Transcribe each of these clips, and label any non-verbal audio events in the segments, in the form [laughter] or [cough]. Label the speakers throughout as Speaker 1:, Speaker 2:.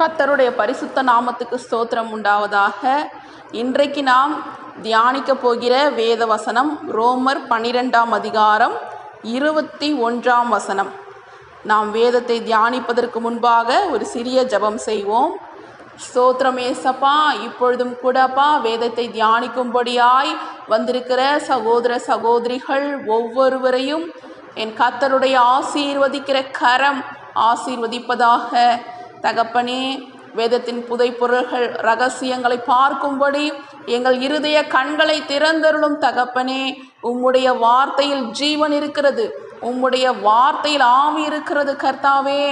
Speaker 1: கத்தருடைய பரிசுத்த நாமத்துக்கு ஸ்தோத்திரம் உண்டாவதாக. இன்றைக்கு நாம் தியானிக்க போகிற வேத வசனம் ரோமர் பன்னிரெண்டாம் அதிகாரம் இருபத்தி ஒன்றாம் வசனம். நாம் வேதத்தை தியானிப்பதற்கு முன்பாக ஒரு சிறிய ஜெபம் செய்வோம். ஸ்தோத்திரம் ஏசப்பா இப்பொழுதும் கூடப்பா வேதத்தை தியானிக்கும்படியாய் வந்திருக்கிற சகோதர சகோதரிகள் ஒவ்வொருவரையும் என் கர்த்தருடைய ஆசீர்வதிக்கிற கரம் ஆசீர்வதிப்பதாக தகப்பனே வேதத்தின் புதைப்பொருள்கள் ரகசியங்களை பார்க்கும்படி எங்கள் இருதய கண்களை திறந்தருளும் தகப்பனே உம்முடைய வார்த்தையில் ஜீவன் இருக்கிறது. உம்முடைய வார்த்தையில் ஆவி இருக்கிறது கர்த்தாவே.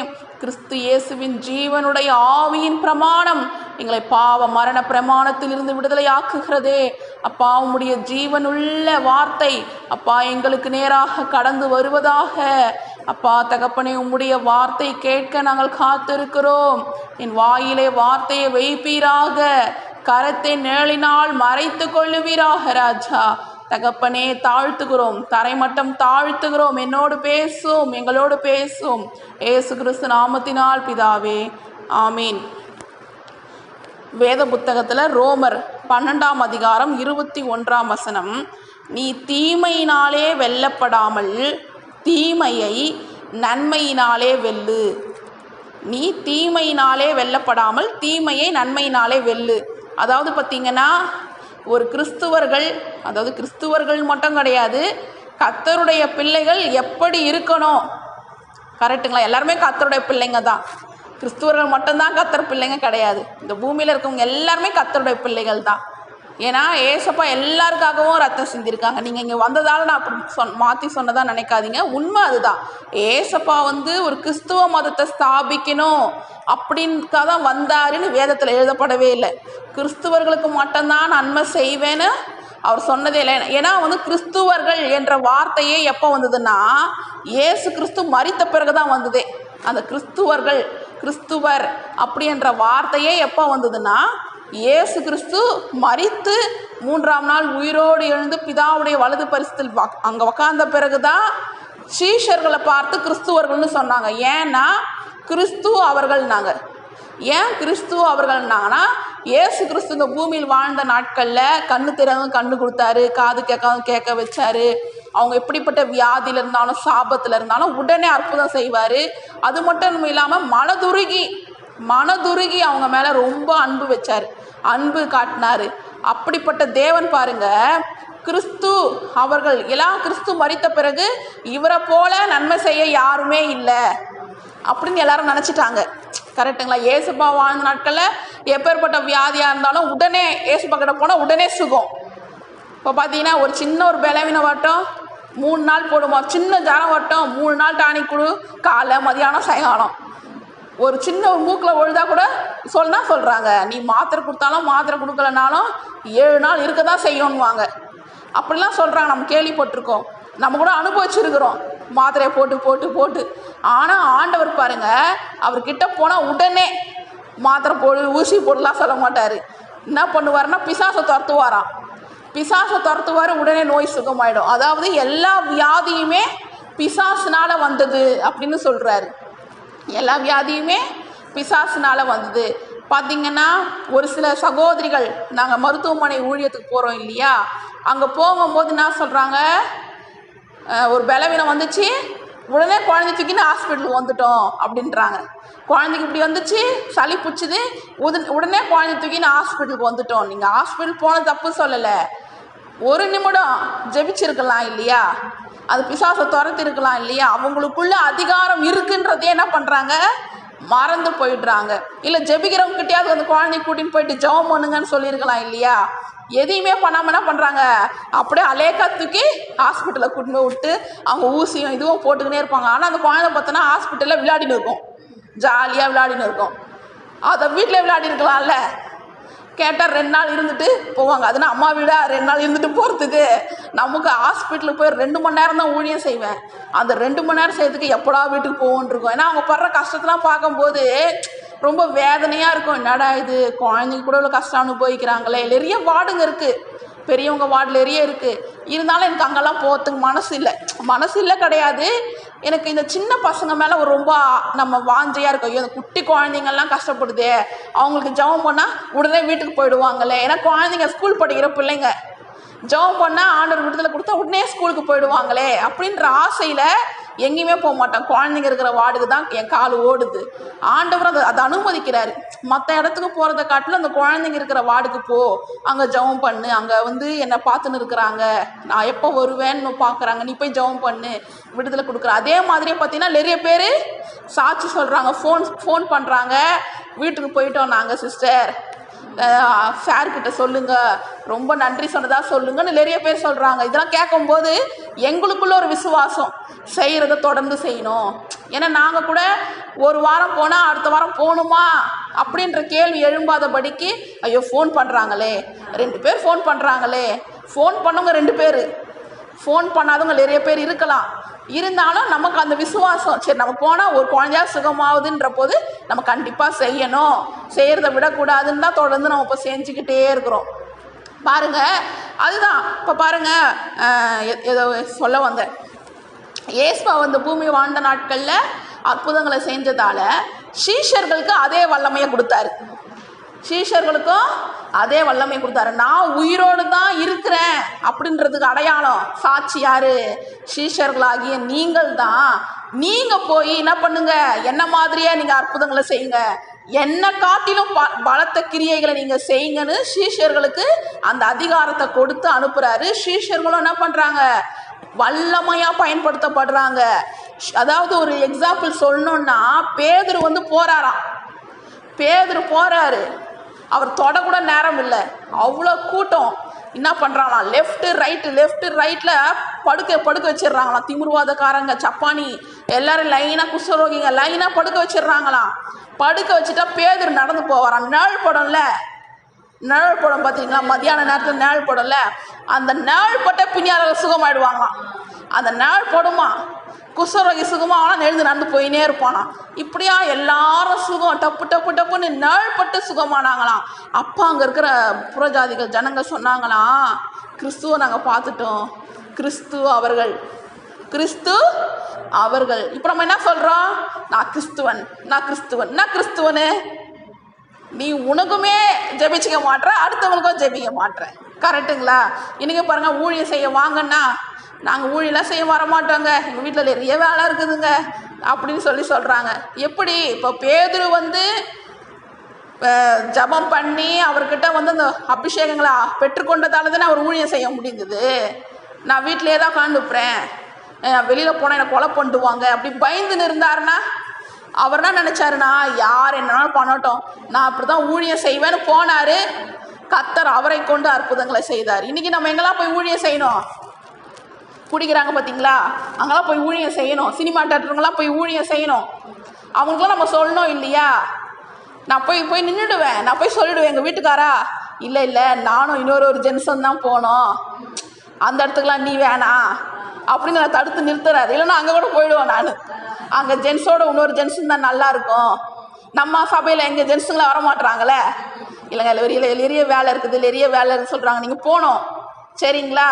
Speaker 1: கிறிஸ்து இயேசுவின் ஜீவனுடைய ஆவியின் பிரமாணம் எங்களை பாவ மரண பிரமாணத்தில் இருந்து விடுதலை ஆக்குகிறதே. அப்பா உம்முடைய ஜீவனுள்ள வார்த்தை அப்பா எங்களுக்கு நேராக கடந்து வருவதாக. அப்பா தகப்பனே உம்முடைய வார்த்தை கேட்க நாங்கள் காத்திருக்கிறோம். என் வாயிலே வார்த்தையை வைப்பீராக. கரத்தை நேளினால் மறைத்து கொள்ளுவீராக ராஜா. தகப்பனே தாழ்த்துகிறோம். தரைமட்டம் தாழ்த்துகிறோம். என்னோடு பேசும் எங்களோடு பேசும். ஏசு கிறிஸ்து நாமத்தினால் பிதாவே ஆமீன். வேத புத்தகத்தில் ரோமர் பன்னெண்டாம் அதிகாரம் இருபத்தி ஒன்றாம் வசனம். நீ தீமையினாலே வெல்லப்படாமல் தீமையை நன்மையினாலே வெல்லு. நீ தீமையினாலே வெல்லப்படாமல் தீமையை நன்மையினாலே வெல்லு. அதாவது பார்த்தீங்கன்னா ஒரு கிறிஸ்துவர்கள் அதாவது கிறிஸ்துவர்கள் மட்டும் கிடையாது கத்தருடைய பிள்ளைகள் எப்படி இருக்கணும்? கரெக்டுங்களா எல்லாருமே கத்தருடைய பிள்ளைங்க தான். கிறிஸ்துவர்கள் மட்டும்தான் கத்தர் பிள்ளைங்க கிடையாது. இந்த பூமியில் இருக்கவங்க எல்லாருமே கத்தருடைய பிள்ளைகள் தான். ஏன்னா ஏசப்பா எல்லாருக்காகவும் ரத்தம் சிந்திருக்காங்க. நீங்கள் இங்கே வந்ததால் நான் அப்படி சொன் மாற்றி சொன்னதாக நினைக்காதீங்க. உண்மை அதுதான். ஏசப்பா வந்து ஒரு கிறிஸ்துவ மதத்தை ஸ்தாபிக்கணும் அப்படின்னுக்காக தான் வந்தாருன்னு வேதத்தில் எழுதப்படவே இல்லை. கிறிஸ்துவர்களுக்கு மட்டும்தான் நன்மை செய்வேன்னு அவர் சொன்னதே இல்லை. ஏன்னா வந்து கிறிஸ்துவர்கள் என்ற வார்த்தையே எப்போ வந்ததுன்னா இயேசு கிறிஸ்து மறித்த பிறகு தான் வந்ததே. அந்த கிறிஸ்துவர்கள் கிறிஸ்துவர் அப்படி என்ற வார்த்தையே எப்போ வந்ததுன்னா இயேசு கிறிஸ்து மறித்து மூன்றாம் நாள் உயிரோடு எழுந்து பிதாவுடைய வலது பரிசத்தில் அங்கே உக்காந்த பிறகு தான் சீஷர்களை பார்த்து கிறிஸ்துவர்கள்னு சொன்னாங்க. ஏன்னா கிறிஸ்து அவர்கள்னாங்க. ஏன் கிறிஸ்து அவர்கள்னாங்கன்னா ஏசு கிறிஸ்து இந்த பூமியில் வாழ்ந்த நாட்களில் கண்ணு தெரியாதவங்க கண்ணு கொடுத்தாரு காது கேட்காம கேட்க வச்சாரு. அவங்க எப்படிப்பட்ட வியாதியில் இருந்தாலும் சாபத்தில் இருந்தாலும் உடனே அற்புதம் செய்வார். அது மட்டும் இல்லாமல் மனதுருகி மனதுருகி அவங்க மேலே ரொம்ப அன்பு வச்சார். அன்பு காட்டினாரு. அப்படிப்பட்ட தேவன் பாருங்க கிறிஸ்து அவர்கள் எல்லாம் கிறிஸ்து மறித்த பிறகு இவரை போல நன்மை செய்ய யாருமே இல்லை. அப்படின்னு எல்லாரும் நினச்சிட்டாங்க. கரெக்டுங்களா ஏசுப்பா வாழ்ந்த நாட்களில் எப்பேற்பட்ட வியாதியாக இருந்தாலும் உடனே ஏசுப்பா கிட்ட போனால் உடனே சுகம். இப்போ பார்த்தீங்கன்னா ஒரு சின்ன ஒரு பலவீனம் வட்டம் மூணு நாள் போடுமா? சின்ன ஜரம் வட்டம் மூணு நாள் டானிக் கொடு காலை மதியானம் சாயங்காலம். ஒரு சின்ன ஒரு மூக்கில் ஒழுதா கூட சொன்னா சொல்கிறாங்க நீ மாத்திரை கொடுத்தாலும் மாத்திரை கொடுக்கலனாலும் ஏழு நாள் இருக்க தான் செய்யணுவாங்க அப்படிலாம் சொல்கிறாங்க நம்ம கேள்விப்பட்டிருக்கோம். நம்ம கூட அனுபவிச்சிருக்கிறோம். மாத்திரையை போட்டு போட்டு போட்டு. ஆனால் ஆண்டவர் பாருங்க அவர்கிட்ட போனால் உடனே மாத்திரை போடு ஊசி போடலாம் சொல்ல மாட்டார். என்ன பண்ணுவார்னா பிசாசை துரத்துவாராம். பிசாசை துரத்துவார் உடனே நோய் சுகமாயிடும். அதாவது எல்லா வியாதியுமே பிசாசுனால் வந்தது அப்படின்னு சொல்கிறாரு எல்லா வியாதியுமே பிசாசுனால் வந்தது. பார்த்திங்கன்னா ஒரு சில சகோதரிகள் நாங்கள் மருத்துவமனை ஊழியத்துக்கு போகிறோம் இல்லையா? அங்கே போகும்போது என்ன சொல்கிறாங்க ஒரு பலவீனம் வந்துச்சு. உடனே குழந்தை தூக்கின்னு ஹாஸ்பிட்டலுக்கு வந்துட்டோம் அப்படின்றாங்க. குழந்தைக்கு இப்படி வந்துச்சு சளி பிடிச்சிது. உடனே உடனே குழந்தை தூக்கின்னு ஹாஸ்பிட்டலுக்கு வந்துட்டோம். நீங்கள் ஹாஸ்பிட்டல் போன தப்பு சொல்லலை. ஒரு நிமிடம் ஜெபிச்சிருக்கலாம் இல்லையா? அது பிசாசை துரத்திருக்கலாம் இல்லையா? அவங்களுக்குள்ள அதிகாரம் இருக்குன்றதே என்ன பண்ணுறாங்க மறந்து போயிடுறாங்க. இல்லை ஜெபிக்கிறவங்ககிட்டயாவது அந்த குழந்தைய கூட்டின்னு போயிட்டு ஜெபம் பண்ணுங்கன்னு சொல்லியிருக்கலாம் இல்லையா? எதையுமே பண்ணாமல் என்ன பண்ணுறாங்க அப்படியே அலேக்கா தூக்கி ஹாஸ்பிட்டலில் கூட்டின்னு போய் விட்டு அவங்க ஊசியும் இதுவும் போட்டுக்கினே இருப்பாங்க. ஆனால் அந்த குழந்தை பார்த்தோன்னா ஹாஸ்பிட்டலில் விளையாடின்னு இருக்கும். ஜாலியாக விளையாடின்னு இருக்கும். அதை வீட்டில் விளையாடி இருக்கலாம்ல கேட்டால் ரெண்டு நாள் இருந்துட்டு போவாங்க. அதனால் அம்மா வீடாக ரெண்டு நாள் இருந்துட்டு போகிறதுக்கு நமக்கு ஹாஸ்பிட்டலுக்கு போய் ரெண்டு மணி நேரம் தான் ஊழியம் செய்வேன். அந்த ரெண்டு மணி நேரம் செய்யறதுக்கு எப்படா வீட்டுக்கு போவோன்னு இருக்கும். ஏன்னா அவங்க படுற கஷ்டத்தெலாம் பார்க்கும்போது ரொம்ப வேதனையாக இருக்கும். என்னடா இது? குழந்தைங்க கூட இவ்வளோ கஷ்டம் அனுபவிக்கிறாங்களே. நிறைய வார்டுங்க இருக்குது பெரியவங்க வார்டுலேயே இருக்குது இருந்தாலும் எனக்கு அங்கெல்லாம் போகிறதுக்கு மனசு இல்லை. மனசு இல்லை கிடையாது. எனக்கு இந்த சின்ன பசங்க மேலே ஒரு ரொம்ப நம்ம வாஞ்சையாக இருக்கும் ஐயோ இந்த குட்டி குழந்தைங்கள்லாம் கஷ்டப்படுதே. அவங்களுக்கு ஜெபம் பண்ணால் உடனே வீட்டுக்கு போயிடுவாங்களே. ஏன்னா குழந்தைங்க ஸ்கூல் படிக்கிற பிள்ளைங்க. ஜெபம் பண்ணால் ஆண்டவர் விடுதலை கொடுத்தா உடனே ஸ்கூலுக்கு போயிடுவாங்களே அப்படின்ற ஆசையில் எங்கேயுமே போக மாட்டேன். குழந்தைங்க இருக்கிற வார்டுக்கு தான் என் கால் ஓடுது. ஆண்டவர் அதை அதை அனுமதிக்கிறாரு. மற்ற இடத்துக்கு போகிறத காட்டிலும் அந்த குழந்தைங்க இருக்கிற வார்டுக்கு போ. அங்கே ஜெபம் பண்ணு. அங்கே வந்து என்னை பார்த்துன்னு இருக்கிறாங்க. நான் எப்போ வருவேன்னு பார்க்குறாங்க. நீ போய் ஜெபம் பண்ணு. விடுதலை கொடுக்குற. அதே மாதிரியே பார்த்தீங்கன்னா நிறைய பேர் சாட்சி சொல்கிறாங்க ஃபோன் ஃபோன் பண்ணுறாங்க வீட்டுக்கு போயிட்டோம் நாங்கள் சிஸ்டர். சார் கிட்ட சொல்லுங்க. ரொம்ப நன்றி சொன்னதாக சொல்லுங்கன்னு நிறைய பேர் சொல்கிறாங்க இதெல்லாம் கேட்கும்போது எங்களுக்குள்ள ஒரு விசுவாசம். செய்கிறத தொடர்ந்து செய்யணும். ஏன்னா நாங்கள் கூட ஒரு வாரம் போனால் அடுத்த வாரம் போகணுமா அப்படின்ற கேள்வி எழும்பாதபடிக்கு ஐயோ ஃபோன் பண்ணுறாங்களே ரெண்டு பேர் ஃபோன் பண்ணுறாங்களே ஃபோன் பண்ணவங்க ரெண்டு பேர். ஃபோன் பண்ணாதவங்க நிறைய பேர் இருக்கலாம். இருந்தாலும் நமக்கு அந்த விசுவாசம் சரி நம்ம போனால் ஒரு குழந்தையா சுகமாகுதுன்ற போது நம்ம கண்டிப்பாக செய்யணும். செய்கிறத விடக்கூடாதுன்னு தான் தொடர்ந்து நம்ம இப்போ செஞ்சுக்கிட்டே இருக்கிறோம். பாருங்க அதுதான். இப்போ பாருங்க ஏதோ சொல்ல வந்தேன். ஏஸ்பா வந்து பூமி வாழ்ந்த நாட்களில் அற்புதங்களை செஞ்சதால சீஷர்களுக்கு அதே வல்லமையை கொடுத்தாரு. சீஷர்களுக்கும் அதே வல்லமை கொடுத்தாரு. நான் உயிரோடு தான் இருக்கிறேன் அப்படின்றதுக்கு அடையாளம். சாட்சி யாரு? சீஷர்களாகிய நீங்கள் தான். நீங்க போய் என்ன பண்ணுங்க? என்ன மாதிரியே நீங்க அற்புதங்களை செய்யுங்க? என்ன காட்டிலும் ப பலத்த கிரியைகளை நீங்க செய்யுங்கன்னு சீஷர்களுக்கு அந்த அதிகாரத்தை கொடுத்து அனுப்புறாரு. சீஷர்களும் என்ன பண்றாங்க? வல்லமையா பயன்படுத்தப்படுறாங்க. அதாவது ஒரு எக்ஸாம்பிள் சொல்லணும்னா பேதர் வந்து போறாராம். பேதர் போறாரு. அவர் தொடக்கூட நேரம் இல்லை அவ்வளோ கூட்டம். என்ன பண்ணுறாங்களாம் லெஃப்ட்டு ரைட்டு லெஃப்ட்டு ரைட்டில் படுக்க படுக்க வச்சிடுறாங்களாம். திமிர்வாதக்காரங்க சப்பானி. எல்லாரும் லைனாக குஷ்டரோகிங்க லைனாக படுக்க வச்சிடுறாங்களாம். படுக்க வச்சுட்டா பேதர் நடந்து போவாராம். நிழல் படம்ல. நிழல் படம் பார்த்தீங்களா மத்தியான நேரத்தில் நிழல் படம்ல. அந்த நிழல் பட்ட பின்னால சுகமாயிடுவாங்களாம். அந்த நாள் படுமா? குஷ்டரோகி சுகமாக ஆனால் எழுந்து நடந்து போயினே இருப்பானாம் இப்படியா எல்லாரும் சுகம் டப்பு டப்பு டப்புன்னு நாள்பட்டு சுகமானாங்களாம். அப்பா அங்கே இருக்கிற புறஜாதிகள் ஜனங்க சொன்னாங்களாம் கிறிஸ்துவை நாங்கள் பார்த்துட்டோம். கிறிஸ்து அவர்கள் கிறிஸ்து அவர்கள். இப்போ நம்ம என்ன சொல்கிறோம் நான் கிறிஸ்துவன் நான் கிறிஸ்துவன் நான் கிறிஸ்துவனு. நீ உனக்குமே ஜெபிச்சிக்க மாட்டுற அடுத்தவங்களுக்கும் ஜெபிக்க மாட்டுற. கரெக்டுங்களா இன்றைக்கி பாருங்கள் ஊழியம் செய்ய வாங்கன்னா நாங்கள் ஊழியெல்லாம் செய்ய வர மாட்டோங்க எங்கள் வீட்டில் நிறைய வேலை இருக்குதுங்க. அப்படின்னு சொல்லி சொல்கிறாங்க எப்படி? இப்போ பேதுரு வந்து ஜபம் ஜெபம் பண்ணி அவர்கிட்ட வந்து அந்த அபிஷேகங்களை பெற்றுக்கொண்டதால தானே அவர் ஊழியம் செய்ய முடிந்தது. நான் வீட்டிலே தான் உட்காந்துப்புறேன் வெளியில் போனால் என்னை கொலை பண்ணிடுவாங்க அப்படி பயந்துன்னு இருந்தாருன்னா அவர் என்ன நினச்சாருன்னா யார் என்னாலும் பண்ணட்டும். நான் அப்படி தான் ஊழியம் செய்வேன்னு போனார். கத்தர் அவரை கொண்டு அற்புதங்களை செய்தார். இன்றைக்கி நம்ம எங்கெல்லாம் போய் ஊழியம் செய்யணும்? பிடிக்கிறாங்க பார்த்தீங்களா அங்கெல்லாம் போய் ஊழியம் செய்யணும். சினிமா தேட்டருங்கெல்லாம் போய் ஊழியம் செய்யணும். அவங்களுக்குலாம் நம்ம சொல்லணும் இல்லையா? நான் போய் போய் நின்றுடுவேன். நான் போய் சொல்லிடுவேன் எங்கள் வீட்டுக்காரா. இல்லை இல்லை நானும் இன்னொரு ஒரு ஜென்சன் தான் போனோம். அந்த இடத்துக்குலாம் நீ வேணாம் அப்படின்னு நான் தடுத்து நிறுத்துறாரு. இல்லைன்னா அங்கே கூட போயிடுவேன் நான். அங்கே ஜென்ஸோட இன்னொரு ஜென்ஸும் தான் நல்லா இருக்கும். நம்ம சபையில் எங்கள் ஜென்ஸுங்களாம் வரமாட்டுறாங்களே இல்லைங்க இல்லை நிறைய வேலை இருக்குது நிறைய வேலை இருக்குன்னு சொல்கிறாங்க நீங்கள் போகணும் சரிங்களா?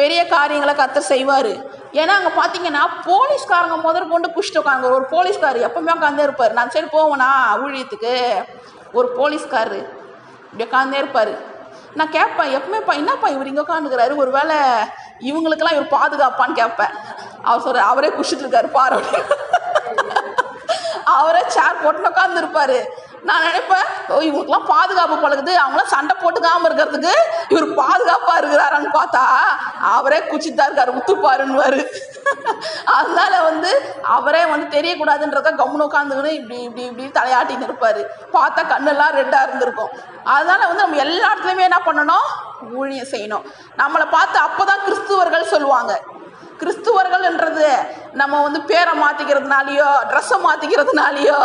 Speaker 1: பெரிய காரியங்களை கத்த செய்வார். ஏன்னா அங்கே பார்த்தீங்கன்னா போலீஸ்காரங்க முதல் கொண்டு புஷ்ட்டு உட்காங்க ஒரு போலீஸ்கார் எப்பவுமே உட்காந்தே இருப்பார். நான் சரி போவேனா ஊழியத்துக்கு. ஒரு போலீஸ்கார் இப்படி உட்காந்தே இருப்பார். நான் கேட்பேன் எப்பவுமேப்பா என்னப்பா இவர் இங்கே உட்காந்துக்கிறாரு ஒரு வேளை இவங்களுக்கெல்லாம் இவர் பாதுகாப்பான்னு கேட்பேன். அவர் சொல்ற அவரே குஷிட்டு இருக்காரு பாரு. அவரே சேர் போட்டு உட்காந்துருப்பாரு நான் நினைப்பேன் இவங்களுக்குலாம் பாதுகாப்பு பழகுது. அவங்களாம் சண்டை போட்டுக்காம இருக்கிறதுக்கு இவர் பாதுகாப்பாக இருக்கிறாரான்னு பார்த்தா அவரே குச்சித்தான் இருக்கார் உத்துப்பாருன்னு [laughs] அதனால வந்து அவரே வந்து தெரியக்கூடாதுன்றத கம்முன்னு உட்காந்துக்கின்னு இப்படி இப்படி இப்படி தலையாட்டின்னு இருப்பார். பார்த்தா கண்ணெல்லாம் ரெட்டாக இருந்திருக்கும். அதனால வந்து நம்ம எல்லா இடத்துலையுமே என்ன பண்ணணும்? ஊழியம் செய்யணும். நம்மளை பார்த்து அப்பதான் கிறிஸ்துவர்கள் சொல்லுவாங்க கிறிஸ்துவர்கள்ன்றது நம்ம வந்து பேரை மாற்றிக்கிறதுனாலையோ ட்ரெஸ்ஸை மாற்றிக்கிறதுனாலையோ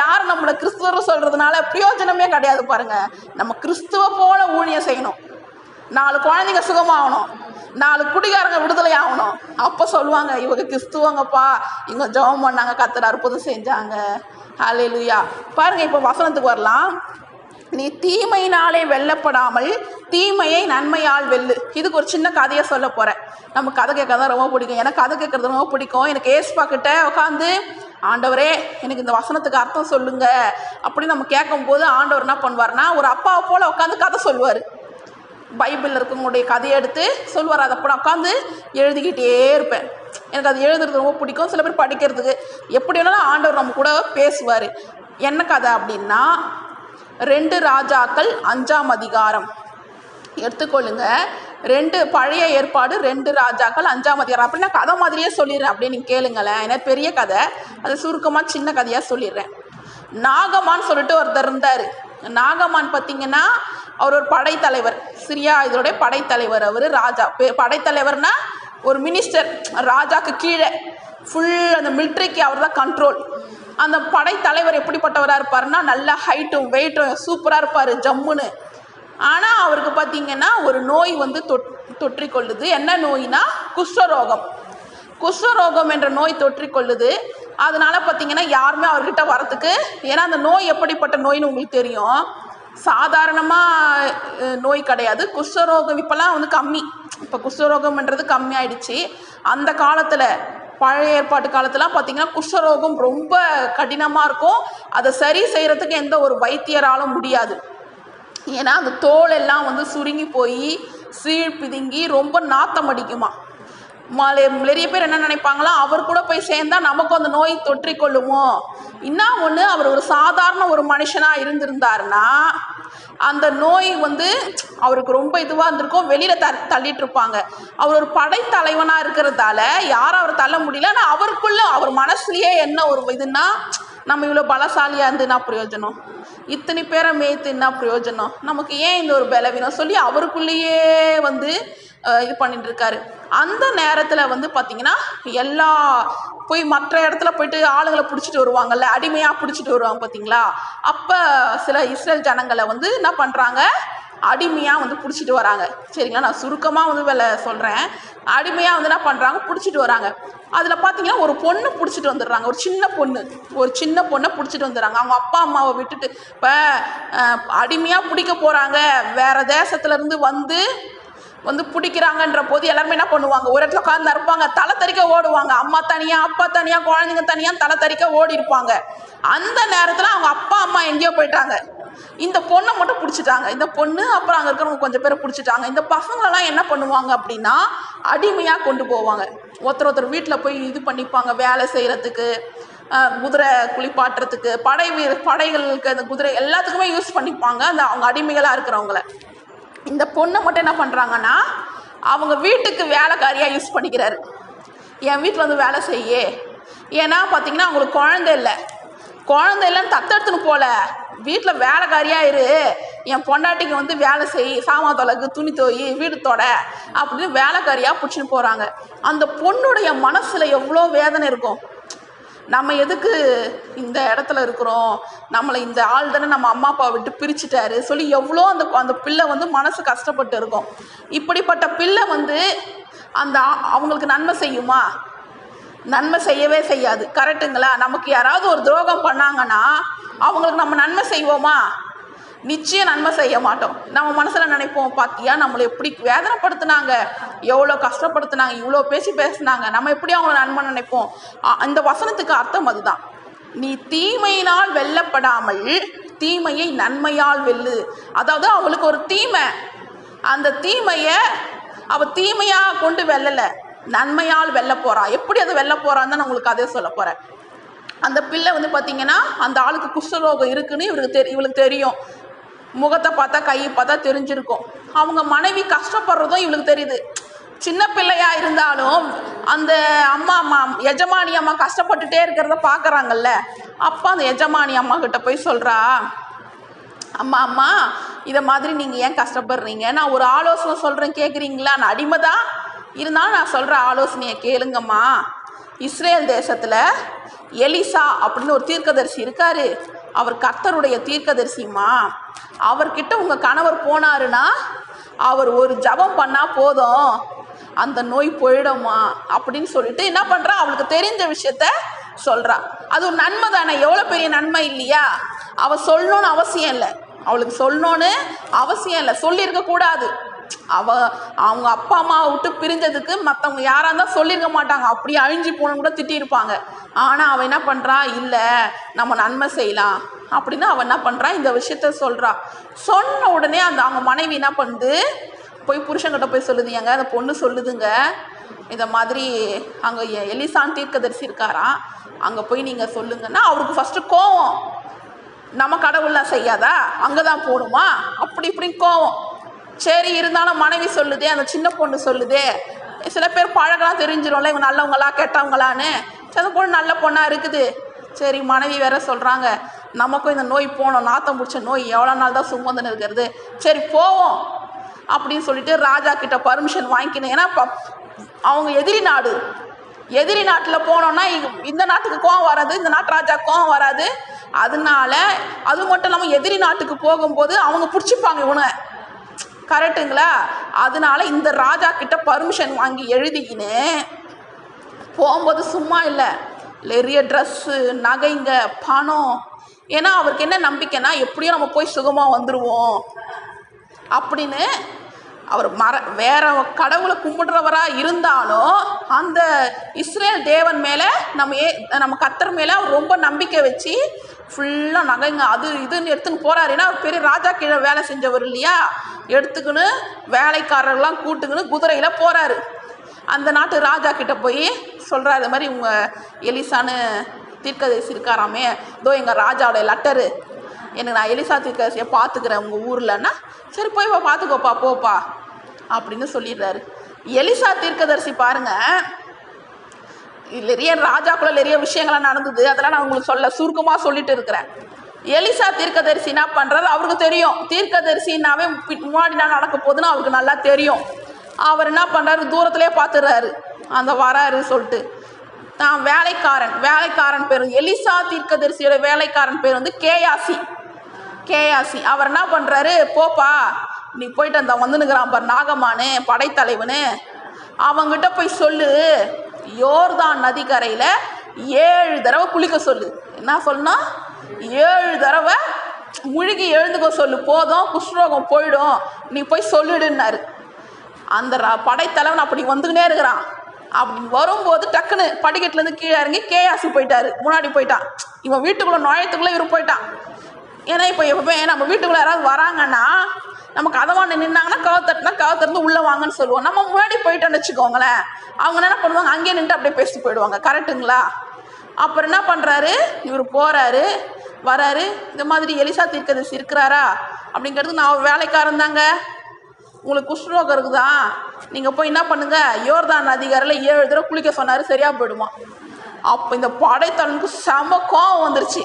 Speaker 1: யார் நம்மளை கிறிஸ்துவர் சொல்கிறதுனால பிரயோஜனமே கிடையாது பாருங்க. நம்ம கிறிஸ்துவ போல ஊழியம் செய்யணும். நாலு குழந்தைங்க சுகமாகணும். நாலு குடிகாரங்க விடுதலை ஆகணும் அப்போ சொல்லுவாங்க இவங்க கிறிஸ்துவங்கப்பா. இவங்க ஜெபம் பண்ணாங்க கத்தர் அற்புதம் செஞ்சாங்க. ஹalleluya பாருங்க இப்போ வசனத்துக்கு வரலாம். நீ தீமையினாலே வெல்லப்படாமல் தீமையை நன்மையால் வெல்லு. இதுக்கு ஒரு சின்ன கதையை சொல்ல போகிறேன் நம்ம கதை கேட்க தான் ரொம்ப பிடிக்கும். எனக்கு கதை கேட்கறது ரொம்ப பிடிக்கும். எனக்கு ஏஸ்பா கிட்ட உட்காந்து ஆண்டவரே எனக்கு இந்த வசனத்துக்கு அர்த்தம் சொல்லுங்க. அப்படின்னு நம்ம கேட்கும்போது ஆண்டவர் என்ன பண்ணுவார்னா ஒரு அப்பாவை போல உட்காந்து கதை சொல்லுவார். பைபிளில் இருக்கவங்களுடைய கதையை எடுத்து சொல்லுவார். அதை அப்புறம் உட்காந்து எழுதிக்கிட்டே இருப்பேன். எனக்கு அது எழுதுறது ரொம்ப பிடிக்கும். சில பேர் படிக்கிறதுக்கு. எப்படி வேணாலும் ஆண்டவர் நம்ம கூட பேசுவார். என்ன கதை அப்படின்னா ரெண்டு ராஜாக்கள் அஞ்சாம் அதிகாரம். எடுத்துக்கொள்ளுங்க. ரெண்டு பழைய ஏற்பாடு ரெண்டு ராஜாக்கள் அஞ்சாம் அதிகாரம். அப்படின்னா கதை மாதிரியே சொல்லிடுறேன். அப்படின்னு கேளுங்களேன். ஏன்னா பெரிய கதை. அதை சுருக்கமாக சின்ன கதையாக சொல்லிடுறேன். நாகமான் சொல்லிட்டு ஒருத்தர் இருந்தார். நாகமான் பார்த்தீங்கன்னா அவர் ஒரு படைத்தலைவர். சிரியா இதோடைய படைத்தலைவர். அவர் ராஜா. படைத்தலைவர்னா ஒரு மினிஸ்டர் ராஜாக்கு கீழே. ஃபுல் அந்த மிலிட்ரிக்கு அவர் தான் கண்ட்ரோல் அந்த படைத்தலைவர் எப்படிப்பட்டவராக இருப்பாருன்னா நல்ல ஹைட்டும் வெயிட்டும் சூப்பராக இருப்பார் ஜம்முன்னு. ஆனால் அவருக்கு பார்த்தீங்கன்னா ஒரு நோய் வந்து தொட் தொற்றிக்கொள்ளுது. என்ன நோய்னா குஷ்டரோகம். குஷ்டரோகம் என்ற நோய் தொற்றிக்கொள்ளுது. அதனால பார்த்தீங்கன்னா யாருமே அவர்கிட்ட வரத்துக்கு ஏன்னா அந்த நோய் எப்படிப்பட்ட நோய்னு உங்களுக்கு தெரியும். சாதாரணமாக நோய் கிடையாது. குஷ்டரோகம் இப்போல்லாம் வந்து கம்மி. இப்போ குஷ்டரோகம்ன்றது கம்மி ஆயிடுச்சு அந்த காலத்தில் பழைய ஏற்பாட்டு காலத்துலாம் பார்த்தீங்கன்னா குஷ்டரோகம் ரொம்ப கடினமாக இருக்கும். அதை சரி செய்கிறதுக்கு எந்த ஒரு வைத்தியராலும் முடியாது. ஏன்னா அந்த தோல் எல்லாம் வந்து சுருங்கி போய் சீழ் பிதுங்கி ரொம்ப நாத்தம் அடிக்குமா. மலை நிறைய பேர் என்ன நினைப்பாங்களா அவர் கூட போய் சேர்ந்தா நமக்கும் அந்த நோய் தொற்றிக்கொள்ளுமோ இன்னும் ஒன்று அவர் ஒரு சாதாரண ஒரு மனுஷனாக இருந்திருந்தாருன்னா அந்த நோய் வந்து அவருக்கு ரொம்ப இதுவாக இருந்திருக்கும். வெளியில் த தள்ளிட்டு இருப்பாங்க அவர் ஒரு படைத்தலைவனாக இருக்கிறதால யாரும் அவர் தள்ள முடியல. ஆனால் அவருக்குள்ள அவர் மனசுலயே என்ன ஒரு இதுன்னா நம்ம இவ்வளோ பலசாலியாக இருந்து என்ன பிரயோஜனம்? இத்தனை பேரை மேய்த்து என்ன பிரயோஜனம்? நமக்கு ஏன் இந்த ஒரு பலவீனம்? சொல்லி அவருக்குள்ளேயே வந்து இது பண்ணிட்டு இருக்காரு அந்த நேரத்தில் வந்து பார்த்தீங்கன்னா எல்லா போய் மற்ற இடத்துல போயிட்டு ஆளுங்களை பிடிச்சிட்டு வருவாங்கல்ல அடிமையாக பிடிச்சிட்டு வருவாங்க பார்த்தீங்களா அப்போ சில இஸ்ரேல் ஜனங்களை வந்து என்ன பண்ணுறாங்க அடிமையாக வந்து பிடிச்சிட்டு வராங்க. சரிங்களா? நான் சுருக்கமாக வந்து வேலை சொல்கிறேன் அடிமையாக வந்து என்ன பண்ணுறாங்க பிடிச்சிட்டு வராங்க. அதில் பார்த்தீங்கன்னா ஒரு பொண்ணு பிடிச்சிட்டு வந்துடுறாங்க. ஒரு சின்ன பொண்ணு. ஒரு சின்ன பொண்ணை பிடிச்சிட்டு வந்துடுறாங்க. அவங்க அப்பா அம்மாவை விட்டுட்டு இப்போ அடிமையாக பிடிக்க போகிறாங்க வேறு தேசத்துலேருந்து வந்து வந்து பிடிக்கிறாங்கன்ற போது எல்லாருமே என்ன பண்ணுவாங்க? ஒரு இடத்துல உட்காந்து இருப்பாங்க தலை தறிக்க ஓடுவாங்க. அம்மா தனியாக அப்பா தனியாக குழந்தைங்க தனியாக தலை தறிக்க ஓடி இருப்பாங்க அந்த நேரத்தில் அவங்க அப்பா அம்மா எங்கேயோ போயிட்டாங்க. இந்த பொண்ணை மட்டும் பிடிச்சிட்டாங்க. இந்த பொண்ணு அப்புறம் அங்கே இருக்கிறவங்க கொஞ்சம் பேரை பிடிச்சிட்டாங்க. இந்த பசங்களெல்லாம் என்ன பண்ணுவாங்க அப்படின்னா அடிமையாக கொண்டு போவாங்க. ஒருத்தர் ஒருத்தர் வீட்டில் போய் இது பண்ணிப்பாங்க வேலை செய்கிறதுக்கு குதிரை குளிப்பாட்டுறதுக்கு படை வீர படைகளுக்கு அந்த குதிரை எல்லாத்துக்குமே யூஸ் பண்ணிப்பாங்க. அந்த அவங்க அடிமைகளாக இருக்கிறவங்கள. இந்த பொண்ணை மட்டும் என்ன பண்ணுறாங்கன்னா அவங்க வீட்டுக்கு வேலைக்காரியாக யூஸ் பண்ணிக்கிறாரு. என் வீட்டில் வந்து வேலை செய்ய. ஏன்னா பார்த்தீங்கன்னா அவங்களுக்கு குழந்தை இல்லை. குழந்தை இல்லைன்னு தத்தெடுத்துன்னு போகல வீட்டில் வேலைக்காரியாக இரு. என் பொண்டாட்டிக்கு வந்து வேலை செய். சாமான் தொலைக்கு துணி தோய் வீடு தொட அப்படின்னு வேலைக்காரியாக பிடிச்சின்னு போகிறாங்க அந்த பொண்ணுடைய மனசில் எவ்வளோ வேதனை இருக்கும். நம்ம எதுக்கு இந்த இடத்துல இருக்கிறோம்? நம்மளை இந்த ஆள் தானே நம்ம அம்மா அப்பாவை விட்டு பிரிச்சுட்டாரு. சொல்லி எவ்வளோ அந்த அந்த பிள்ளை வந்து மனசு கஷ்டப்பட்டு இருக்கும். இப்படிப்பட்ட பிள்ளை வந்து அந்த அவங்களுக்கு நன்மை செய்யுமா? நன்மை செய்யவே செய்யாது. கரெக்டுங்களா? நமக்கு யாராவது ஒரு துரோகம் பண்ணாங்கன்னா அவங்களுக்கு நம்ம நன்மை செய்வோமா? நிச்சயம் நன்மை செய்ய மாட்டோம். நம்ம மனசில் நினைப்போம் பாத்தியா நம்மளை எப்படி வேதனைப்படுத்துனாங்க? எவ்வளோ கஷ்டப்படுத்துனாங்க? இவ்வளோ பேசி பேசுனாங்க? நம்ம எப்படி அவங்கள நன்மை நினைப்போம்? அந்த இந்த வசனத்துக்கு அர்த்தம் அதுதான். நீ தீமையினால் வெல்லப்படாமல் தீமையை நன்மையால் வெல்லு. அதாவது அவளுக்கு ஒரு தீமை. அந்த தீமையை அவள் தீமையாக கொண்டு வெல்லலை. நன்மையால் வெல்ல போறா. எப்படி அதை வெல்ல போறான்னு நான் உங்களுக்கு அதே சொல்ல போறேன். அந்த பிள்ளை வந்து பார்த்தீங்கன்னா அந்த ஆளுக்கு குஷ்டரோகம் இருக்குன்னு இவருக்கு தெரி இவளுக்கு தெரியும். முகத்தை பார்த்தா கையை பார்த்தா தெரிஞ்சிருக்கும். அவங்க மனைவி கஷ்டப்படுறதும் இவளுக்கு தெரியுது. சின்ன பிள்ளையா இருந்தாலும் அந்த அம்மா அம்மா எஜமானி அம்மா கஷ்டப்பட்டுட்டே இருக்கிறத பார்க்குறாங்கல்ல அப்போ அந்த எஜமானி அம்மா கிட்ட போய் சொல்கிறா அம்மா அம்மா இதை மாதிரி நீங்கள் ஏன் கஷ்டப்படுறீங்க? நான் ஒரு ஆலோசனை சொல்கிறேன் கேட்குறீங்களா நான் அடிமை தான் இருந்தாலும் நான் சொல்கிற ஆலோசனையை கேளுங்கம்மா. இஸ்ரேல் தேசத்தில் எலிசா அப்படின்னு ஒரு தீர்க்கதரிசி இருக்காரு. அவர் கர்த்தருடைய தீர்க்கதரிசிம்மா. அவர்கிட்ட உங்கள் கணவர் போனாருன்னா அவர் ஒரு ஜெபம் பண்ணால் போதும். அந்த நோய் போயிடுமா அப்படின்னு சொல்லிட்டு என்ன பண்ணுறா அவளுக்கு தெரிஞ்ச விஷயத்த சொல்கிறா அது ஒரு நன்மை தானே? எவ்வளோ பெரிய நன்மை இல்லையா? அவள் சொல்லணும்னு அவசியம் இல்லை. அவளுக்கு சொல்லணும்னு அவசியம் இல்லை. சொல்லியிருக்க கூடாது. அவ அவங்க அப்பா அம்மாவை விட்டு பிரிஞ்சதுக்கு மற்றவங்க யாராக இருந்தால் சொல்லியிருக்க மாட்டாங்க. அப்படியே அழிஞ்சு போன கூட திட்டியிருப்பாங்க. ஆனால் அவள் என்ன பண்ணுறா இல்லை நம்ம நன்மை செய்யலாம். அப்படின்னு அவள் என்ன பண்ணுறா இந்த விஷயத்த சொல்கிறா சொன்ன உடனே அந்த அவங்க மனைவி என்ன பண்ணுது? போய் புருஷன்கிட்ட போய் சொல்லுது ஏங்க அந்த பொண்ணு சொல்லுதுங்க. இந்த மாதிரி அங்கே எலிசான் தீர்க்கதரிசி இருக்காராம் அங்கே போய் நீங்கள் சொல்லுங்கன்னா அவருக்கு ஃபஸ்ட்டு கோவம். நம்ம கடவுள்லாம் செய்யாதா? அங்கே தான் போகணுமா அப்படி இப்படி கோவம். சரி இருந்தாலும் மனைவி சொல்லுதே அந்த சின்ன பொண்ணு சொல்லுதே. சில பேர் பழகலாம் தெரிஞ்சிடும்ல இவங்க நல்லவங்களா கெட்டவங்களான்னு. சரி, பொண்ணு நல்ல பொண்ணாக இருக்குது. சரி மனைவி வேற சொல்கிறாங்க நமக்கும் இந்த நோய் போகணும். நாத்தம் பிடிச்ச நோய் எவ்வளோ நாள் தான் சுமந்துன்னு இருக்கிறது. சரி போவோம். அப்படின்னு சொல்லிட்டு ராஜா கிட்ட பர்மிஷன் வாங்கிக்கணும் ஏன்னா அவங்க எதிரி நாடு. எதிரி நாட்டில் போனோம்னா இந்த நாட்டுக்கு கோவம் வராது இந்த நாட்டு ராஜா கோவம் வராது. அதனால அது மட்டும் இல்லாமல் எதிரி நாட்டுக்கு போகும்போது அவங்க பிடிச்சிப்பாங்க இவனை. கரெக்டுங்களா அதனால இந்த ராஜா கிட்ட பர்மிஷன் வாங்கி எழுதிக்கின்னு போகும்போது சும்மா இல்லை. நிறைய ட்ரெஸ்ஸு நகைங்க பணம். ஏன்னா அவருக்கு என்ன நம்பிக்கைன்னா எப்படியும் நம்ம போய் சுகமாக வந்துடுவோம் அப்படின்னு அவர் மர வேற கடவுளை கும்பிடுறவராக இருந்தாலும் அந்த இஸ்ரேல் தேவன் மேலே நம்ம ஏ நம்ம கத்தர் மேலே அவர் ரொம்ப நம்பிக்கை வச்சு ஃபுல்லாக நகைங்க அது இதுன்னு எடுத்துன்னு போகிறாரு ஏன்னா அவர் பெரிய ராஜா கீழே வேலை செஞ்சவர் இல்லையா? எடுத்துக்கின்னு வேலைக்காரர்லாம் கூட்டுக்கின்னு குதிரையில் போகிறாரு அந்த நாட்டு ராஜா கிட்ட போய் சொல்கிறாரு இது மாதிரி உங்கள் எலிசான்னு தீர்க்கதரிசி இருக்காராமே. இதோ எங்கள் ராஜாவோட லெட்டரு எனக்கு நான் எலிசா தீர்க்கதரிசியை பார்த்துக்கிறேன் உங்கள் ஊர்லன்னா. சரி போய் வா பார்த்துக்கோப்பா போப்பா. அப்படின்னு சொல்லிடுறாரு. எலிசா தீர்க்கதரிசி பாருங்கள் நிறைய ராஜாக்குள்ள நிறைய விஷயங்கள்லாம் நடந்தது. அதெல்லாம் நான் உங்களுக்கு சொல்ல சுருக்கமாக சொல்லிட்டு இருக்கிறேன். எலிசா தீர்க்கதரிசி என்ன பண்ணுறாரு அவருக்கு தெரியும். தீர்க்கதரிசின்னாவே முன்னாடி நான் நடக்க போகுதுன்னு அவருக்கு நல்லா தெரியும். அவர் என்ன பண்ணுறாரு தூரத்திலே பார்த்துடுறாரு அந்த வராரு சொல்லிட்டு. தான் வேலைக்காரன். வேலைக்காரன் பேர் எலிசா தீர்க்கதரிசியோட வேலைக்காரன் பேர் வந்து கேயாசி. கேயாசி. அவர் என்ன பண்ணுறாரு போப்பா நீ போயிட்டு அந்த வந்துனுக்கிறான் பார் நாகமானு படைத்தலைவனு. அவங்கிட்ட போய் சொல்லு. யோர்தான் நதிக்கரையில் ஏழு தடவை குளிக்க சொல்லு. என்ன சொல்லணும்? ஏழு தடவை முழுகி எழுந்துக்க சொல்லு. போதும் குஷ்ரோகம் போயிடும். நீ போய் சொல்லிடுன்னாரு. அந்த படைத்தலைவன் அப்படி வந்துக்கினே இருக்கிறான். அப்படி வரும்போது டக்குன்னு படிக்கட்டுலேருந்து கீழே இறங்கி கேஆசி போயிட்டாரு. முன்னாடி போயிட்டான் இவன் வீட்டுக்குள்ளே நுழையத்துக்குள்ளே இவர் போயிட்டான் ஏன்னா இப்போ எப்பவுமே நம்ம வீட்டுக்குள்ளே யாராவது வராங்கன்னா நம்ம கதவாண்ட நின்னாங்கன்னா கவு தட்டினா திறந்து உள்ளே வாங்கன்னு சொல்லுவோம். நம்ம முன்னாடி போயிட்டோன்னு வச்சுக்கோங்களேன். அவங்க என்ன பண்ணுவாங்க? அங்கேயே நின்று அப்படியே பேசிட்டு போயிடுவாங்க. கரெக்டுங்களா அப்புறம் என்ன பண்ணுறாரு இவர் போகிறாரு வராரு. இந்த மாதிரி எலிசா தீர்க்கதரிசி இருக்கிறாரா? அப்படிங்கிறது நான் ஒரு வேலைக்காரன் தாங்க. உங்களுக்கு குஷ்ரோகம் இருக்குதா? நீங்கள் போய் என்ன பண்ணுங்க? யோர்தான் அதிகாரில் ஏழு தடவை குளிக்க சொன்னார் சரியாக போயிடுமா? அப்போ இந்த படைத்தலனுக்கு செம கோவம் வந்துருச்சு.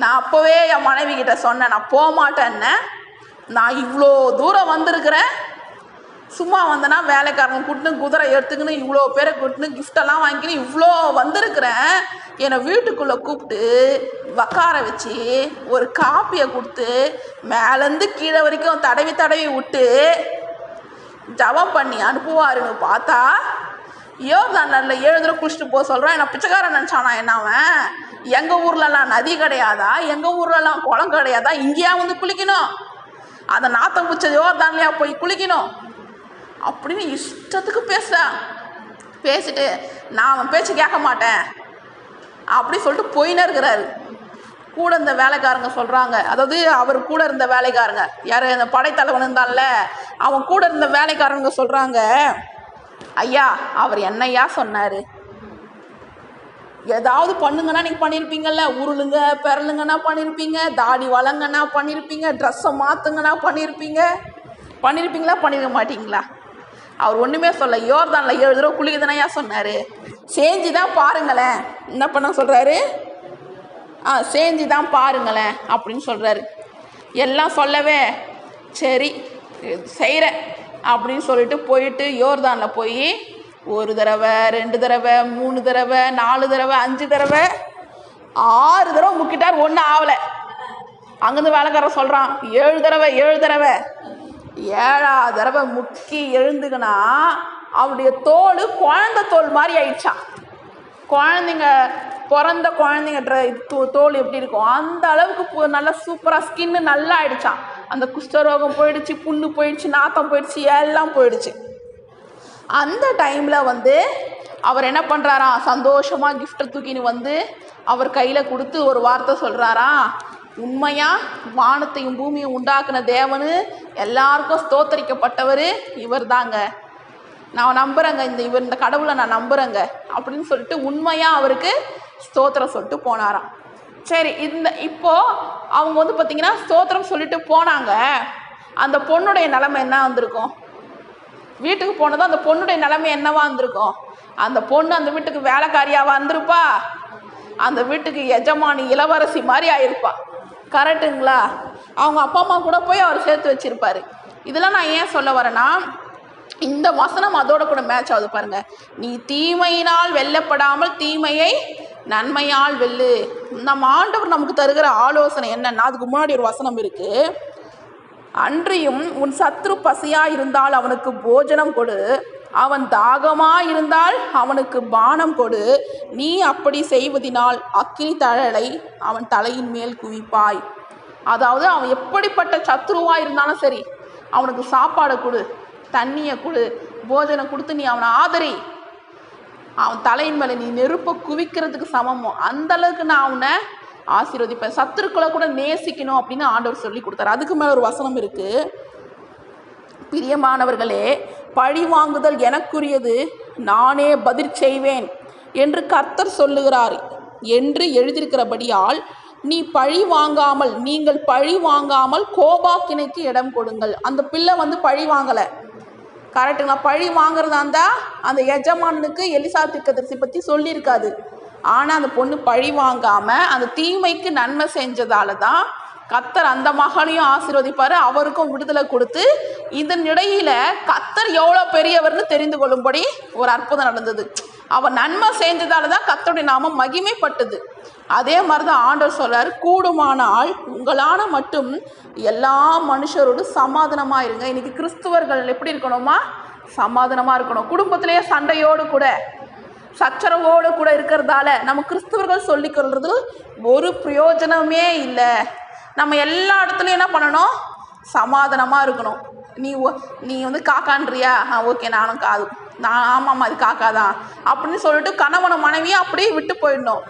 Speaker 1: நான் அப்போவே என் மனைவி கிட்ட சொன்னேன் நான் போக மாட்டேன்னு நான் இவ்வளோ தூரம் வந்திருக்கிறேன். சும்மா வந்தேன்னா வேலைக்காரங்க கூட்டின்னு குதிரை எடுத்துக்கின்னு இவ்வளோ பேரை கூட்டின்னு கிஃப்டெல்லாம் வாங்கிக்கின்னு இவ்வளோ வந்திருக்கிறேன். என்னை வீட்டுக்குள்ளே கூப்பிட்டு உக்கார வச்சு ஒரு காப்பியை கொடுத்து மேலேருந்து கீழே வரைக்கும் தடவி தடவி விட்டு ஜபம் பண்ணி அனுப்புவாருன்னு பார்த்தா யோர்தானில் ஏழு தடவை குளிச்சுட்டு போக சொல்கிறான் என்ன பிச்சைக்காரன் நினச்சானா என்ன அவன்? எங்கள் ஊர்லலாம் நதி கிடையாதா? எங்கள் ஊர்லலாம் குளம் கிடையாதா? இங்கேயா வந்து குளிக்கணும். அந்த நாத்தம் பிடிச்ச யோர்தான்லையா போய் குளிக்கணும். அப்படின்னு இஷ்டத்துக்கு பேசுகிறான் பேசிட்டு நான் அவன் பேச்சு கேட்க மாட்டேன். அப்படி சொல்லிட்டு போயின்னு இருக்கிறாரு. கூட இருந்த வேலைக்காரங்க சொல்கிறாங்க அதாவது அவர் கூட இருந்த வேலைக்காரங்க. யார்? அந்த படைத்தலைவன் இருந்தான்ல. அவன் கூட இருந்த வேலைக்காரங்க சொல்கிறாங்க ஐயா அவர் என்னையா சொன்னார்? ஏதாவது பண்ணுங்கன்னா நீங்கள் பண்ணியிருப்பீங்கல்ல உருளுங்க பிறலுங்கன்னா பண்ணியிருப்பீங்க தாடி வளங்கன்னா பண்ணியிருப்பீங்க ட்ரெஸ்ஸை மாற்றுங்கன்னா பண்ணியிருப்பீங்க பண்ணியிருப்பீங்களா பண்ணியிருக்க மாட்டிங்களா? அவர் ஒன்றுமே சொல்ல யோர்தானில் ஏழு தடவை குளிக்குதுனையா சொன்னார். செஞ்சு தான் பாருங்களேன். என்ன பண்ண சொல்கிறாரு ஆ செஞ்சு தான் பாருங்களேன் அப்படின்னு சொல்கிறாரு எல்லாம் சொல்லவே சரி செய்கிறேன் அப்படின்னு சொல்லிட்டு போயிட்டு யோர்தானில் போய் ஒரு தடவை ரெண்டு தடவை மூணு தடவை நாலு தடவை அஞ்சு தடவை ஆறு தடவை முக்கிட்டார் ஒன்றும் ஆகலை அங்கேருந்து வேலைக்காரன் சொல்கிறான் ஏழு தடவை ஏழு தடவை. ஏழாவது தடவை முக்கி எழுந்துக்கினா அவருடைய தோல் குழந்தை தோல் மாதிரி ஆயிடுச்சான் குழந்தைங்க பிறந்த குழந்தைங்கன்ற தோ தோல் எப்படி இருக்கும்? அந்த அளவுக்கு நல்லா சூப்பராக ஸ்கின்னு நல்லா ஆயிடுச்சான் அந்த குஷ்டரோகம் போயிடுச்சு புண்ணு போயிடுச்சு நாத்தம் போயிடுச்சு எல்லாம் போயிடுச்சு. அந்த டைமில் வந்து அவர் என்ன பண்ணுறாராம் சந்தோஷமாக கிஃப்ட்டை தூக்கின்னு வந்து அவர் கையில் கொடுத்து ஒரு வார்த்தை சொல்கிறாராம் உண்மையாக வானத்தையும் பூமியும் உண்டாக்குன தேவனு எல்லாருக்கும் ஸ்தோத்தரிக்கப்பட்டவர் இவர் தாங்க நான் நம்புகிறேங்க இந்த இவர் இந்த கடவுளை நான் நம்புகிறேங்க அப்படின்னு சொல்லிட்டு உண்மையாக அவருக்கு ஸ்தோத்திரம் சொல்லிட்டு போனாராம். சரி இந்த இப்போ அவங்க வந்து பார்த்தீங்கன்னா ஸ்தோத்திரம் சொல்லிட்டு போனாங்க. அந்த பொண்ணுடைய நிலமை என்ன வந்திருக்கும்? வீட்டுக்கு போனதும் அந்த பொண்ணுடைய நிலைமை என்னவா இருந்திருக்கும் அந்த பொண்ணு அந்த வீட்டுக்கு வேலைக்காரியாவா இருந்திருப்பா அந்த வீட்டுக்கு எஜமானி இளவரசி மாதிரி ஆயிருப்பா. கரெக்டுங்களா? அவங்க அப்பா அம்மா கூட போய் அவர் சேர்த்து வச்சிருப்பாரு. இதெல்லாம் நான் ஏன் சொல்ல வரேன்னா இந்த வசனம் அதோட கூட மேட்ச் ஆகுது பாருங்க. நீ தீமையினால் வெல்லப்படாமல் தீமையை நன்மையால் வெல்லு. நம்ம ஆண்டவர் நமக்கு தருகிற ஆலோசனை என்னன்னா அதுக்கு முன்னாடி ஒரு வசனம் இருக்கு. அன்றியும் உன் சத்ரு பசியா இருந்தால் அவனுக்கு போஜனம் கொடு. அவன் தாகமா இருந்தால் அவனுக்கு பானம் கொடு. நீ அப்படி செய்வதினால் அக்கினி தழலை அவன் தலையின் மேல் குவிப்பாய். அதாவது அவன் எப்படிப்பட்ட சத்ருவா இருந்தாலும் சரி அவனுக்கு சாப்பாடை கொடு தண்ணியை கொடு போஜனை கொடுத்து நீ அவனை ஆதரி. அவன் தலையின் மேலே நீ நெருப்பை குவிக்கிறதுக்கு சமமோ? அந்த அளவுக்கு நான் அவனை ஆசீர்வதிப்பேன். சத்துருக்களை கூட நேசிக்கணும் அப்படின்னு ஆண்டவர் சொல்லி கொடுத்தாரு. அதுக்கு மேலே ஒரு வசனம் இருக்குது பிரியமானவர்களே பழி வாங்குதல் எனக்குரியது நானே பதில் செய்வேன் என்று கர்த்தர் சொல்லுகிறார். என்று எழுதியிருக்கிறபடியால் நீ பழி வாங்காமல் நீங்கள் பழி வாங்காமல் கோபாக்கினைக்கு இடம் கொடுங்கள். அந்த பிள்ளை வந்து பழி வாங்கலை. கரெக்டுங்களா பழி வாங்குறதா இருந்தால் அந்த எஜமானனுக்கு எலிசா திக்கதரிசி பற்றி சொல்லியிருக்காது. ஆனால் அந்த பொண்ணு பழி வாங்காமல் அந்த தீமைக்கு நன்மை செஞ்சதால தான் கத்தர் அந்த மகனையும் ஆசீர்வதிப்பார் அவருக்கும் விடுதலை கொடுத்து இதன் இடையில கத்தர் எவ்வளோ பெரியவர்னு தெரிந்து கொள்ளும்படி ஒரு அற்புதம் நடந்தது. அவர் நன்மை செஞ்சதால தான் கத்தருடைய நாமம் மகிமைப்பட்டது. அதே மாதிரி தான் ஆண்டவர் சொல்றார் கூடுமானால் உங்களான மட்டும் எல்லா மனுஷரோடு சமாதானமாக இருங்க இன்னைக்கு கிறிஸ்துவர்கள் எப்படி இருக்கணுமா? சமாதானமாக இருக்கணும். குடும்பத்திலேயே சண்டையோடு கூட சச்சரவோடு கூட இருக்கிறதால நம்ம கிறிஸ்துவர்கள் சொல்லிக்கொள்றது ஒரு பிரயோஜனமே இல்லை. நம்ம எல்லா இடத்துலையும் என்ன பண்ணணும்? சமாதானமாக இருக்கணும். நீ ஒ- நீ வந்து காக்கான்றியா? ஆ ஓகே நானும் காது. நான் ஆமாம்மா அது காக்கா தான் அப்படின்னு சொல்லிட்டு கணவனை மனைவியை அப்படியே விட்டு போயிடணும்.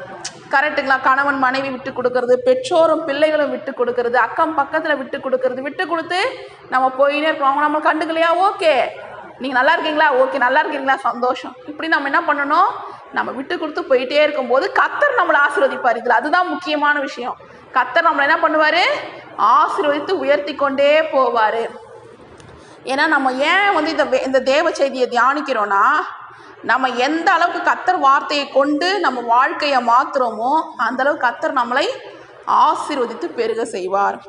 Speaker 1: கரெக்டுங்களா கணவன் மனைவி விட்டு கொடுக்கறது பெற்றோரும் பிள்ளைகளும் விட்டு கொடுக்கறது அக்கம் பக்கத்தில் விட்டு கொடுக்கறது. விட்டு கொடுத்து நம்ம போயினே இருக்கோம் அவங்க நம்மளை கண்டுக்கலையா? ஓகே. நீங்கள் நல்லா இருக்கீங்களா? ஓகே நல்லா இருக்கீங்களா? சந்தோஷம். இப்படி நம்ம என்ன பண்ணணும்? நம்ம விட்டு கொடுத்து போயிட்டே இருக்கும்போது கத்தர் நம்மளை ஆசீர்வதிப்பார். இதில் அதுதான் முக்கியமான விஷயம். கத்தர் நம்மளை என்ன பண்ணுவார்? ஆசீர்வதித்து உயர்த்தி கொண்டே போவார். ஏன்னா நம்ம ஏன் வந்து இந்த வே- இந்த தேவ செய்தியை தியானிக்கிறோன்னா நம்ம எந்த அளவுக்கு கத்தர் வார்த்தையை கொண்டு நம்ம வாழ்க்கையை மாற்றுறோமோ அந்த அளவுக்கு கத்தர் நம்மளை ஆசீர்வதித்து பெருக செய்வார்.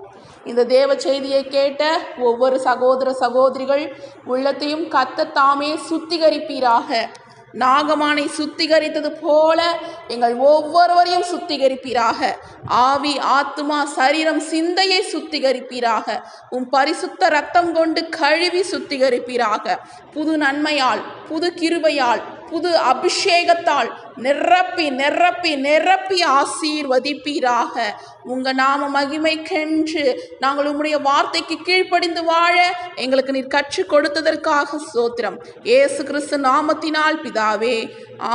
Speaker 1: இந்த தேவ செய்தியை கேட்ட ஒவ்வொரு சகோதர சகோதரிகள் உள்ளத்தையும் கத்தர் தாமே சுத்திகரிப்பீராக. நாகமானை சுத்திகரித்தது போல எங்கள் ஒவ்வொருவரையும் சுத்திகரிப்பீராக. ஆவி ஆத்மா சரீரம் சிந்தையை சுத்திகரிப்பீராக. உம் பரிசுத்த ரத்தம் கொண்டு கழுவி சுத்திகரிப்பீராக. புது நன்மையால் புது கிருபையால் புது அபிஷேகத்தால் நிரப்பி நிரப்பி நிரப்பி ஆசீர்வதிப்பீராக. உங்கள் நாம மகிமைக்கென்று நாங்கள் உம்முடைய வார்த்தைக்கு கீழ்ப்படிந்து வாழ எங்களுக்கு நீர் கற்றுக் கொடுத்ததற்காக சோத்திரம் ஏசு கிறிஸ்து நாமத்தினால் பிதாவே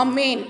Speaker 1: ஆமேன்.